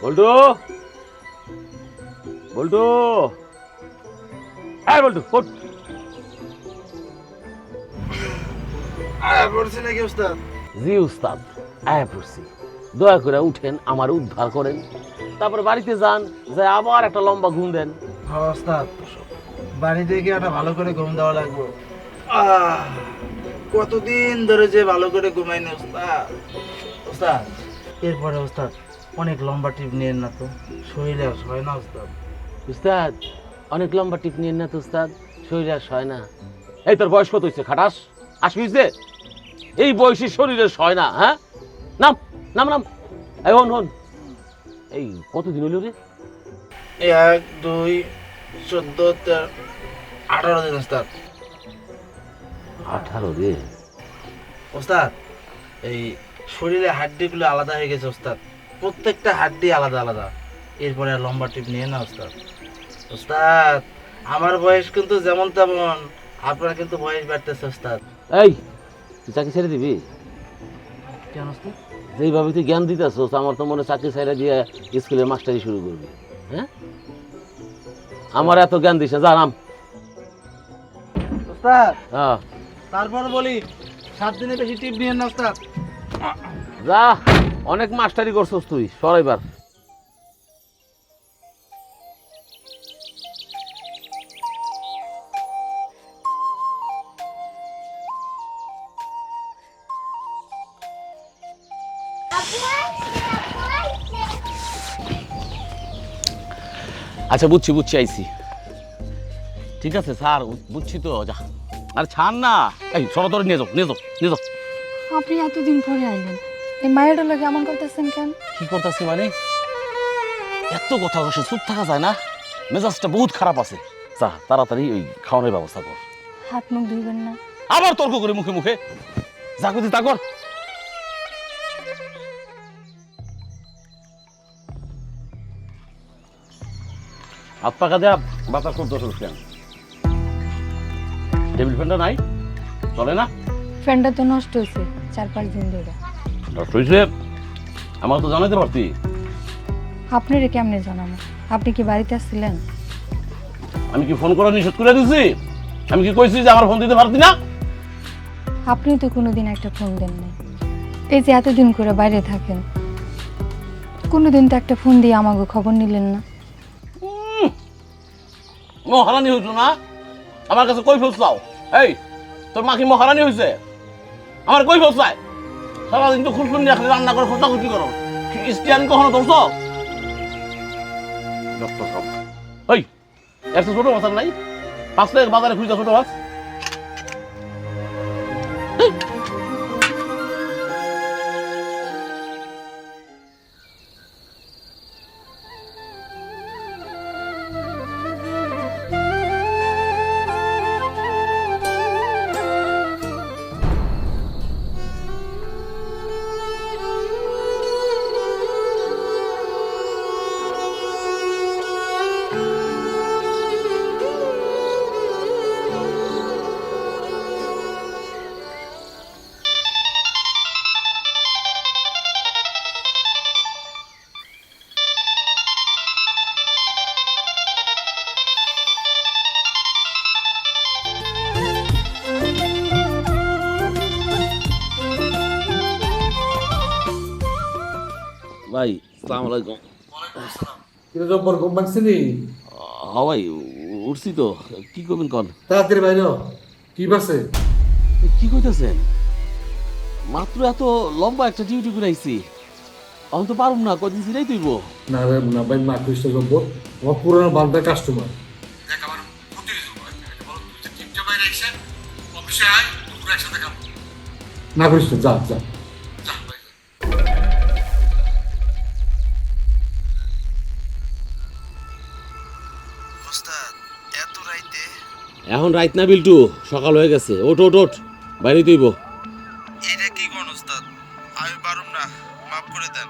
몰도 몰도 아 몰도 몰 আয়া পড়ছে নাকি ওস্তাদ? জি উস্তাদ আয়া পড়ছি। দয়া করে উঠেন আমার উদ্ধার করেন। তারপর বাড়িতে যান যে আবার একটা লম্বা ঘুম দেন। হ্যাঁ ওস্তাদ। বাড়িতে গিয়ে একটা ভালো করে ঘুম দেওয়া লাগবে। কতদিন ধরে যে ভালো করে ঘুমাইনি ওস্তাদ? ওস্তাদ এরপরে ওস্তাদ অনেক লম্বা টিপ নিয়ে না তো। শরীরে আর হয় না ওস্তাদ। উস্তাদ অনেক লম্বা টিপ নিয়েন না তো উস্তাদ শরীরে আর সয় না। এই তোর বয়স কত হয়েছে খাটাস? আসবি যে? এই বয়সী শরীরে সয় না হ্যাঁ? নাম নাম নাম। এই হন হন। এই কতদিন হইল রে? এক দুই চোদ্দ আঠারো দিন ওস্তাদ। আঠারো রে? ওস্তাদ এই শরীরে হাড্ডিগুলো আলাদা হয়ে গেছে ওস্তাদ। প্রত্যেকটা হাড্ডি আলাদা আলাদা। এরপরে আর লম্বা টিপ নিয়ে না ওস্তাদ। ওস্তাদ আমার বয়স কিন্তু যেমন তেমন আপনার কিন্তু বয়স বাড়তেছে ওস্তাদ। এই তুই চাকরি ছেড়ে দিবি? কেন যেইভাবে তুই জ্ঞান দিতেছস আমার তো মনে চাকরি ছেড়ে দিয়ে স্কুলে মাস্টারি শুরু করবি। হ্যাঁ? আমার এত জ্ঞান দিস না যা নাম। হ্যাঁ। তারপর বলি সাত দিনে বেশি টিপ নিয়ে না যা অনেক মাস্টারি করছস তুই সরাইবার আচ্ছা বুঝছি বুঝছি আইছি। ঠিক আছে স্যার বুঝছি তো যা। আরে ছাড় না। এই সরতরে নিয়ে যাও নিয়ে যাও নিয়ে যাও। আপনি এতদিন পরে আইলেন। এই মায়ের লোক এমন করতেছেন কেন? কি করতেছি মানে? এত কথা বসে চুপ থাকা যায় না? মেজাজটা বহুত খারাপ আছে। যা তাড়াতাড়ি ওই খাওয়ানোর ব্যবস্থা কর। হাত মুখ ধুইবেন না। আবার তর্ক করে মুখে মুখে। যা করছি তা কর। হাত পাকা দেয়া বাতাস করতে কেন? টেবিল ফ্যানটা নাই? চলে না? ফ্রেন্ডটা তো নষ্ট হয়েছে চার পাঁচ দিন ধরে। নষ্ট হয়েছে? আমার তো জানাতে পারতি। আপনারে কেমনে জানাব? আপনি কি বাড়িতে আসছিলেন? আমি কি ফোন করা নিষেধ করে দিছি? আমি কি কইছি যে আমার ফোন দিতে পারতি না? আপনি তো কোনোদিন একটা ফোন দেন নাই। এই যে এতদিন করে বাইরে থাকেন কোনোদিন তো একটা ফোন দিয়ে আমাকে খবর নিলেন না। মহারানি হইছো না? আমার কাছে কই ফেলছাও এই তোর মা কি মহারানি হয়েছে আমার কই ফেলছাই সারাদিন তো খুশুন দেখলে খালি রান্না করে খোঁজা খুঁজি করো স্টিয়ান কখনো ধরছ ডক্টর সব এই একটা ছোট মাছ নাই? পাঁচ টাকা বাজারে খুঁজে ছোট মাছ ভাই সালাম আলাইকুম কিরে জব্বর ঘুম ভাঙছিনি হ্যাঁ উঠছি তো। কি করবেন কন? তাড়াতাড়ি বাইরে কি বাসে কি কইতেছেন? মাত্র এত লম্বা একটা ডিউটি করে আমি তো পারুম না কদিন ফিরাই তুইব না রে না ভাই মা কৃষ্ণ জব্বর। আমার পুরানো বান্ধব কাস্টমার না কৃষ্ণ যা যা। এখন রাইত না বিল্টু সকাল হয়ে গেছে। ওট ওট ওট বাইরে তুইব। এটা কি কোন ওস্তাদ? আমি পারুম না মাফ করে দেন।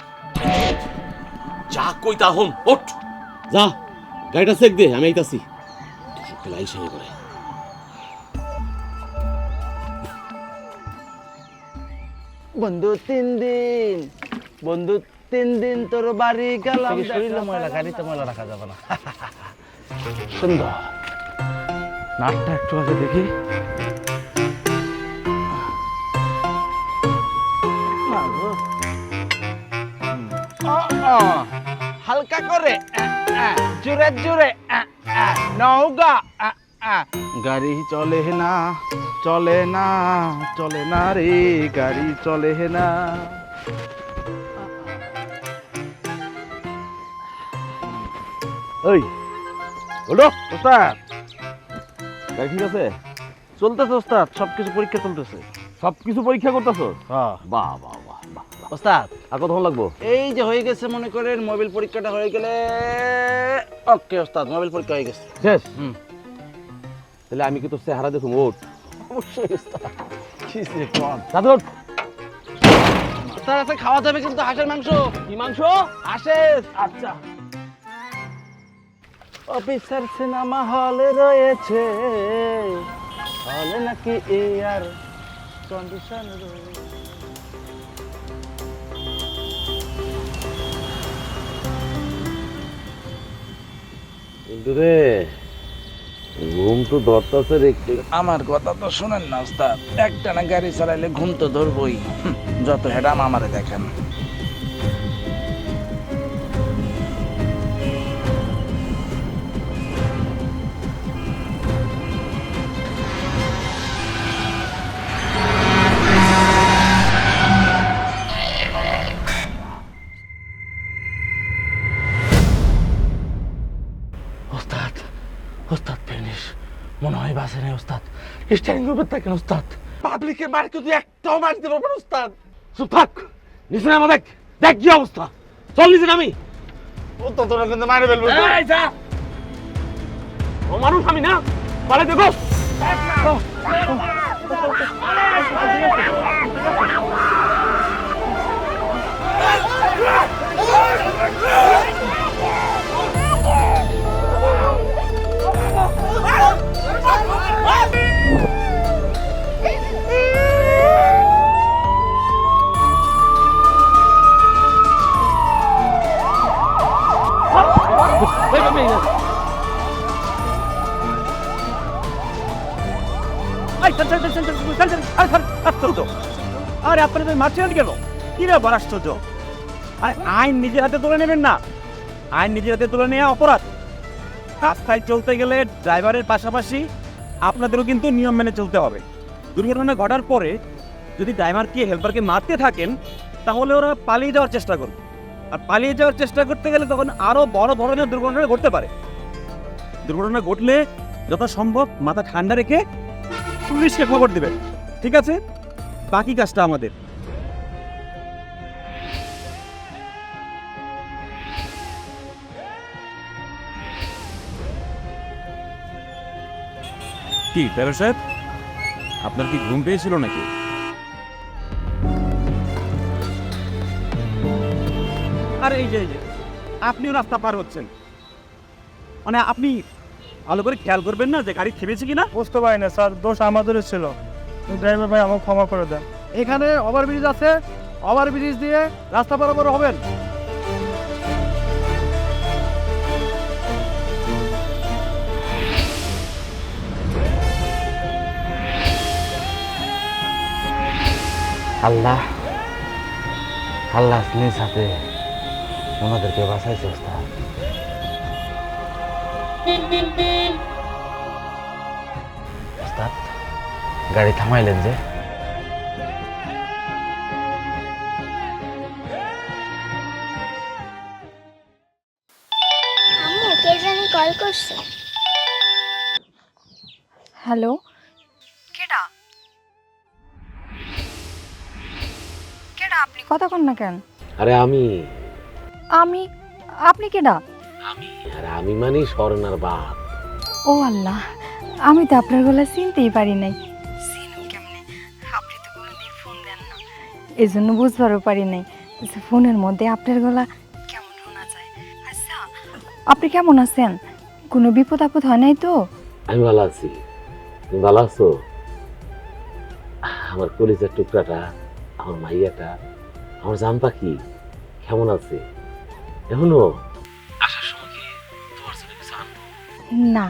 যা কই তা হন ওট যা গাড়িটা চেক দে আমি আইতাছি। করে। বন্ধু তিন দিন বন্ধু তিন দিন তোর বাড়ি গেলাম। শরীরে ময়লা গাড়িতে ময়লা রাখা যাবে না। সুন্দর। নাটটা একটু আগে দেখি। হালকা করে জোরে জোরে নৌগা গাড়ি চলে না চলে না চলে না রে, গাড়ি চলে না। ওই ওলো ওস্তাদ। গাড়ি ঠিক আছে? চলতেছে ওস্তাদ সবকিছু পরীক্ষা চলতেছে। সব কিছু পরীক্ষা করতেছো? হ্যাঁ। বাহ বাহ বাহ বাহ। ওস্তাদ আর কতক্ষণ লাগবো? এই যে হয়ে গেছে মনে করেন মোবাইল পরীক্ষাটা হয়ে গেলে ওকে ওস্তাদ মোবাইল পরীক্ষা হয়ে গেছে। শেষ? হুম। তাহলে আমি কি তোর চেহারা দেখুন ওট অবশ্যই ওস্তাদ। কি সে দাদু ওঠ। ওস্তাদ আছে খাওয়া যাবে কিন্তু হাঁসের মাংস। কি মাংস? হাঁসের। আচ্ছা। অফিসার সিনেমা হলে রয়েছে। হলে নাকি এয়ার কন্ডিশন রয়েছে। কিন্তু রে ঘুম তো ধরতেছে রে আমার কথা তো শুনেন না ওস্তাদ একটা না গাড়ি চালাইলে ঘুম তো ধরবই। যত হেডাম আমারে দেখেন। স্টারিং গ্রুপের থাকেন ওস্তাদ পাবলিকের মার কিন্তু একটাও মারতে পারবেন ওস্তাদ চুপ থাক নিচে নামা দেখ দেখ কি অবস্থা চল নিচে নামি ও তো তোরা কিন্তু মারে ফেলব ও মানুষ আমি না পালে দেখো এই, আরে আপনাদের মারছেন কেন কি ব্যাপার আশ্চর্য? আরে আইন নিজের হাতে তুলে নেবেন না। আইন নিজের হাতে তুলে নেওয়া অপরাধ। রাস্তায় চলতে গেলে ড্রাইভারের পাশাপাশি আপনাদেরও কিন্তু নিয়ম মেনে চলতে হবে। দুর্ঘটনা ঘটার পরে যদি ড্রাইভারকে, হেল্পারকে মারতে থাকেন, তাহলে ওরা পালিয়ে যাওয়ার চেষ্টা করবে। আর পালিয়ে যাওয়ার চেষ্টা করতে গেলে তখন আরও বড় ধরনের দুর্ঘটনা ঘটতে পারে। দুর্ঘটনা ঘটলে যথাসম্ভব মাথা ঠান্ডা রেখে পুলিশকে খবর দেবেন ঠিক আছে? বাকি কাজটা আমাদের। কি ড্রাইভার সাহেব? আপনার কি ঘুম পেয়েছিল নাকি? আরে এই যে এই যে আপনিও রাস্তা পার হচ্ছেন। মানে আপনি ভালো করে খেয়াল করবেন না যে গাড়ি থেমেছে কিনা। বুঝতে পারি না স্যার দোষ আমাদেরও ছিল। ড্রাইভার ভাই আমাকে ক্ষমা করে দেন। এখানে ওভারব্রিজ আছে ওভারব্রিজ দিয়ে রাস্তা বরাবর হবেন। আল্লাহ আল্লাহ নিজ সাথে ওনাদেরকে বাঁচাইছে ওস্তাদ। ওস্তাদ গাড়ি থামাইলেন যে। আম্মু কে জানি কল করছে। হ্যালো? কেডা? কেডা আপনি? কথা কন না কেন? আরে আমি আমি আপনি কেডা? আমি? আর আমি মানে স্বর্ণার বাপ ও আল্লাহ আমি তো আপনার গলা চিনতেই পারি নাই। আপনি তো কোনোদিন ফোন দেন না। এই জন্য বুঝবারও পারি নাই। ফোনের মধ্যে আপনার গলা কেমন শোনা যায়? আচ্ছা আপনি কেমন আছেন? কোনো বিপদ আপদ হয় নাই তো? আমি ভালো আছি। তুমি ভালো আছো? আমার কলিজার টুকরাটা আমার মাইয়াটা আমার জান পাখি কেমন আছে? এখনও? না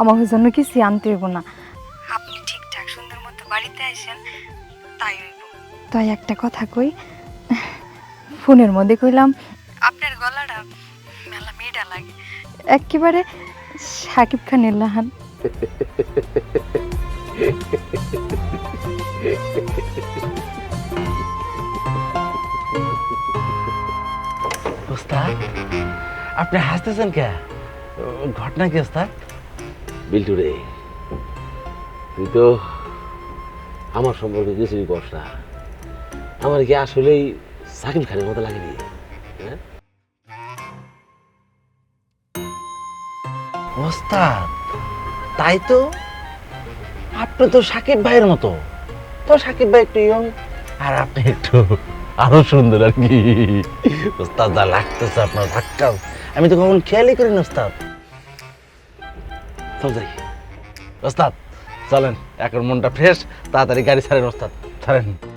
আমার জন্য কিছু আনতে হইব না। আপনি ঠিকঠাক সুন্দর মতো বাড়িতে আসেন তাই হইব। তাই একটা কথা কই ফোনের মধ্যে কইলাম আপনার গলাটা মেলা মেয়েটা লাগে। একেবারে সাকিব খানের লাহান। আপনি হাসতেছেন কে? ঘটনা কি ওস্তাদ? বিল্টু রে তুই তো আমার সম্পর্কে কিছুই কস না। আমার কি আসলেই সাকিব খানের মতো লাগেনি? হ্যাঁ? ওস্তাদ তাই তো? আপনি তো সাকিব ভাইয়ের মতো। তো সাকিব ভাই একটু ইয়ং। আর আপনি একটু আরও সুন্দর আর কি। ওস্তাদ যা লাগতেছে আপনার ধাক্কা আমি তো কখন খেয়ালই করি না ওস্তাদ। চল যাই। ওস্তাদ চলেন। এখন মনটা ফ্রেশ তাড়াতাড়ি গাড়ি ছাড়েন ওস্তাদ। ছাড়েন।